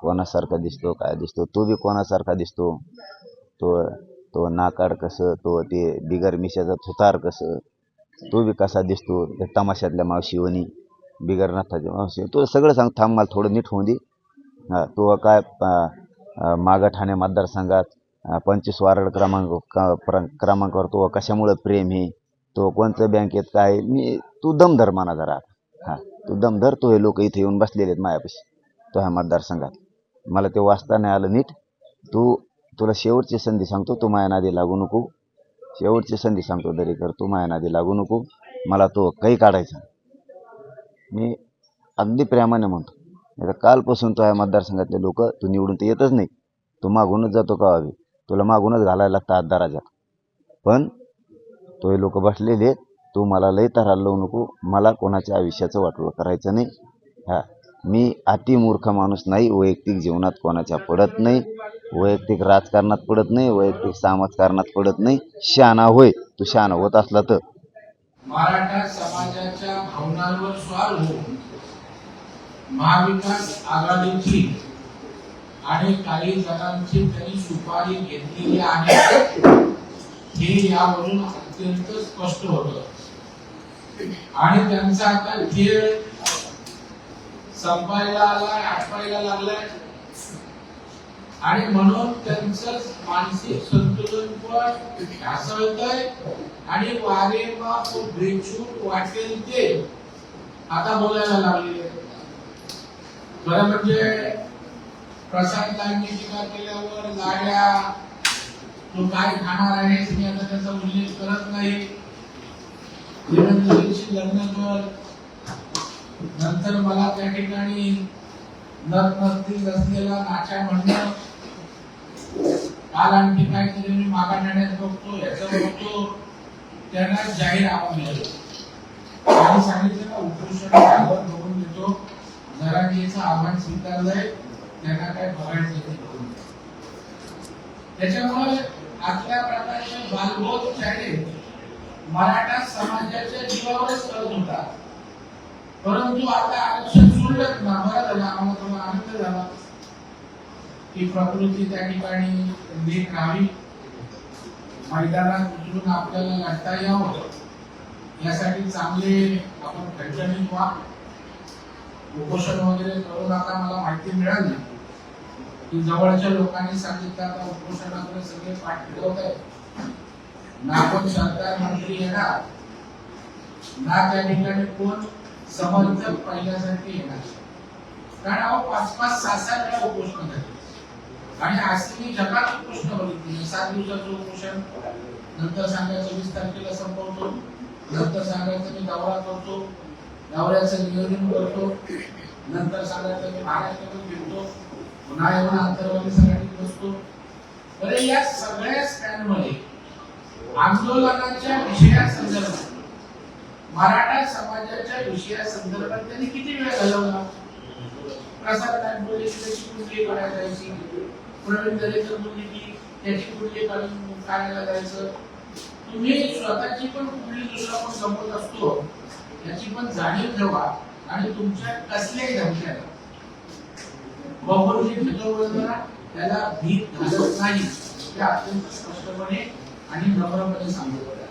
कोणासारखा दिसतो काय दिसतो तो बी कोणासारखा दिसतो. तो तो नाकाड कसं तो ते बिगर मिशाचा थुतार कसं तो बी कसा दिसतो त्या तमाशातल्या मावशीवणी बिगर नाथाच्या मावशी तो सगळं सांग थांब मला थोडं नीट होऊन दे. हां तो काय अं, मागं ठाणे मतदारसंघात पंचवीस वार्ड क्रमांक प्र- क्रमांकावर तो कशामुळं प्रेम आहे तो कोणत्या बँकेत काय मी तू दमधर मना जरा. हां तू दमधर तो हे लोक इथे येऊन बसलेले आहेत मायापाशी तो ह्या मतदारसंघात. मला ते वाचता नाही आलं नीट. तू तुला शेवटची संधी सांगतो तू माया नादी लागू नको. शेवटची संधी सांगतो दरेकर तू माया नादी लागू नको. मला तो काही काढायचा. मी अगदी प्रेमाने म्हणतो. नाही कालपासून तो ह्या मतदारसंघातले लोक तू निवडून तर येतच नाही. तू मागूनच जातो का हवी तुला मागूनच घालायला लागतं हात पण तो हे लोक बसलेले तू मला लई तर लावू नको. मला कोणाच्या आयुष्याचं वाटवं करायचं नाही. हा. मी अतिमूर्ख माणूस नाही वैयक्तिक जीवनात कोणाच्या पडत नाही वैयक्तिक राजकारणात पडत नाही वैयक्तिक समाजकारणात पडत नाही. शहाणा होय तू शहाणा होत असला तर. मराठा समाजाच्या भावनांवर स्वार होऊन महाविकास आघाडीची आणि काही जणांची त्यांनी सुपारी घेतलेली आहे. हे यावरून अत्यंत स्पष्ट होत. आणि त्यांचा आता खेळ संपायला आलाय आटवायला लागलाय. आणि म्हणून त्यांचं मानसिक संतुलन पण ढासळतंय. आणि वारे बाप वाटेल ते आता बोलायला लागले खरं म्हणजे प्रशांतांनी टीका केल्यावर लाड्या तू काय खाणार आहे मी आता त्याचा उल्लेख करत नाही. लग्न कर नंतर मला त्या ठिकाणी नत नसतील असलेला नाचा म्हणणं काल आणखी काहीतरी मी मागा नेण्यात बघतो याचा बघतो त्यांना जाहीर आव्हान दिलं त्यांनी सांगितलं ना उपोषण झाल्यावर बघून देतो. जरांगीचं आव्हान स्वीकारलंय त्यांना काय बघायचं ते बघून. त्याच्यामुळे आपल्या प्रकारचे बालबोध शाळेत मराठा समाजाच्या जीवावरच करत होता. परंतु आता आरक्षण सोडलं ना बरं झालं आम्हाला थोडा आनंद झाला की प्रकृती त्या ठिकाणी नीट राहावी. मैदानात उतरून आपल्याला लढता यावं. यासाठी चांगले आपण खंडणीत व्हा. उपोषण वगैरे करून आता मला माहिती मिळाली. की जवळच्या लोकांनी सांगितलं आता उपोषणाकडे सगळे पाठ फिरवत आहेत. ना आपण सरकार मंत्री येणार. ना त्या ठिकाणी कोण समर्थक पहिल्यासारखे येणार कारण अहो पाच पाच सात सात वेळा उपोषण झाले. आणि आज मी जगात उपोषण बघितली. सात दिवसाचं उपोषण नंतर सांगायचं वीस तारखेला संपवतो नंतर सांगायचं मी दौरा करतो दौऱ्याचं नियोजन करतो नंतर सांगायचं मी महाराष्ट्रातून फिरतो पुन्हा येऊन आंतरवाली संघटनेत बसतो. बरे या सगळ्या स्टँडमध्ये आंदोलनाच्या विषयासंदर्भात मराठा समाजाच्या विषया संदर्भात त्यांनी किती वेळ घालवला? प्रसाद नाईक बोलले की त्याची कुंडली काढायला जायची प्रवीण दरेकर बोलले की त्याची कुठली काढून काढायला जायचं. तुम्ही स्वतःची पण कुठली दुसरा पण संपत असतो याची पण जाणीव ठेवा आणि तुमच्या कसल्याही धमक्याला. बहुरुची भेदोबळला त्याला भीत घालत नाही. ते अत्यंत स्पष्टपणे आणि नम्रपणे सांगितलं